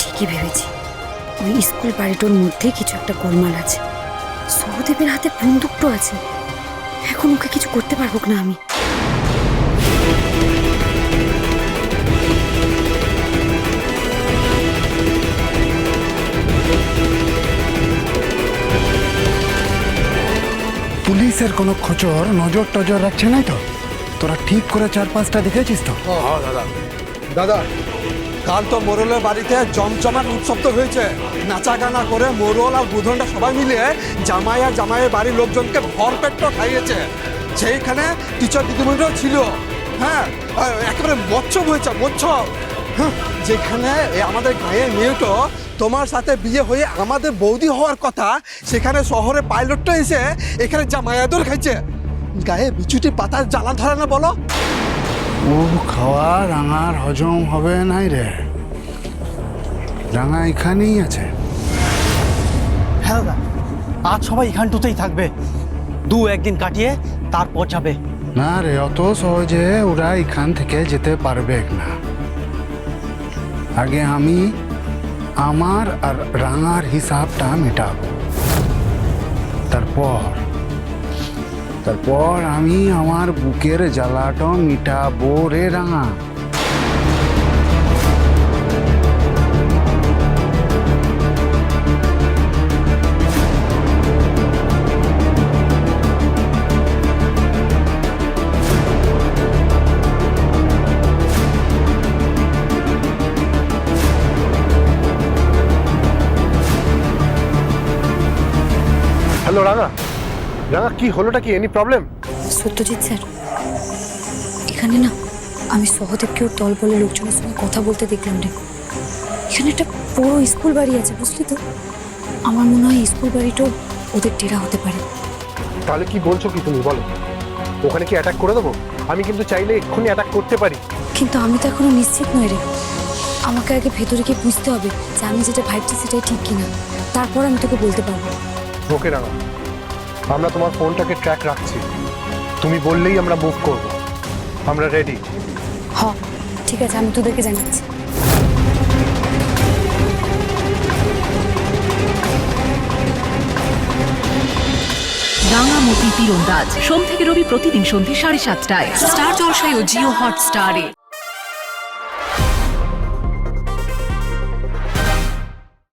ঠিকই ভেবেছি। ওই স্কুল বাড়িটার মধ্যে কিছু একটা গোলমাল আছে। সহদেবের হাতে বন্দুকটো আছে। এখন ওকে কিছু করতে পারব না আমি? পুলিশের কোনো খোঁচর নজর টজর রাখছে নাই তো? তোরা ঠিক করে চার পাঁচটা দেখেছিস তো? হ্যাঁ দাদা। দাদা কাল তো মোরলের বাড়িতে জমজমাট উৎসব তো হয়েছে। নাচা গানা করে মোরল আর বুধনটা সবাই মিলে জামাই আর জামাইয়ের বাড়ির লোকজনকে ভরপেট খাইয়েছে। সেইখানে টিচার দিদিমণিরাও ছিল। হ্যাঁ একেবারে মৎস্য হয়েছে মৎস্য। হ্যাঁ, যেখানে আমাদের গায়ের মেয়েটো তোমার সাথে বিয়ে হয়ে আমাদের বৌদি হওয়ার কথা সেখানে শহরে পাইলটটা এসে এখানে জামাইয়াদর খাইছে। গায়ে বিচুটি পাতার জ্বালা ধরে না বলো। ও খাওয়া রাঙার হজম হবে নাই রে। রাঙা এখানেই আছে। হ্যাঁ দাদা। আজ সবাই এখানটুতেই থাকবে। দু একদিন কাটিয়ে তারপর যাবে। না রে অত সহজে ওরা এখান থেকে যেতে পারবে না। আগে আমি আমার আর রাঙার হিসাবটা মেটাবো। তারপর তারপর আমি আমার বুকের জ্বালাটা মিটাবো রে রাঙা। হ্যালো রাঙা। রাঙা কি হলোটা কি? এনি প্রবলেম সত্যজিৎ স্যার এখানে না আমি সহদেবকে ওর দল বলে লোকজনের সঙ্গে কথা বলতে দেখলাম রে। এখানে একটা বড় স্কুল বাড়ি আছে বুঝলি তো? আমার মনে হয় স্কুল বাড়িটাও ওদের টেরা হতে পারে। তাহলে কি বলছো কি তুমি বলো। ওখানে কি অ্যাটাক করে দেবো? আমি কিন্তু চাইলে এক্ষুনি অ্যাটাক করতে পারি। কিন্তু আমি তো এখনও নিশ্চিত নই রে। আমাকে আগে ভেতরে গিয়ে বুঝতে হবে যে আমি যেটা ভাবছি সেটাই ঠিক কিনা। তারপর আমি তোকে বলতে পারব। ওকে রাঙা আমরা তোমার ফোনটাকে ট্র্যাক রাখছি। তুমি বললেই আমরা মুভ করব। আমরা রেডি হ ঠিক আছে আমি তোদেরকে জানাচ্ছি। রাঙামতি তীরন্দাজ। সোম থেকে রবি প্রতিদিন সন্ধ্যে সাড়ে সাতটায়। স্টার জলসায় ও জিও হটস্টারে।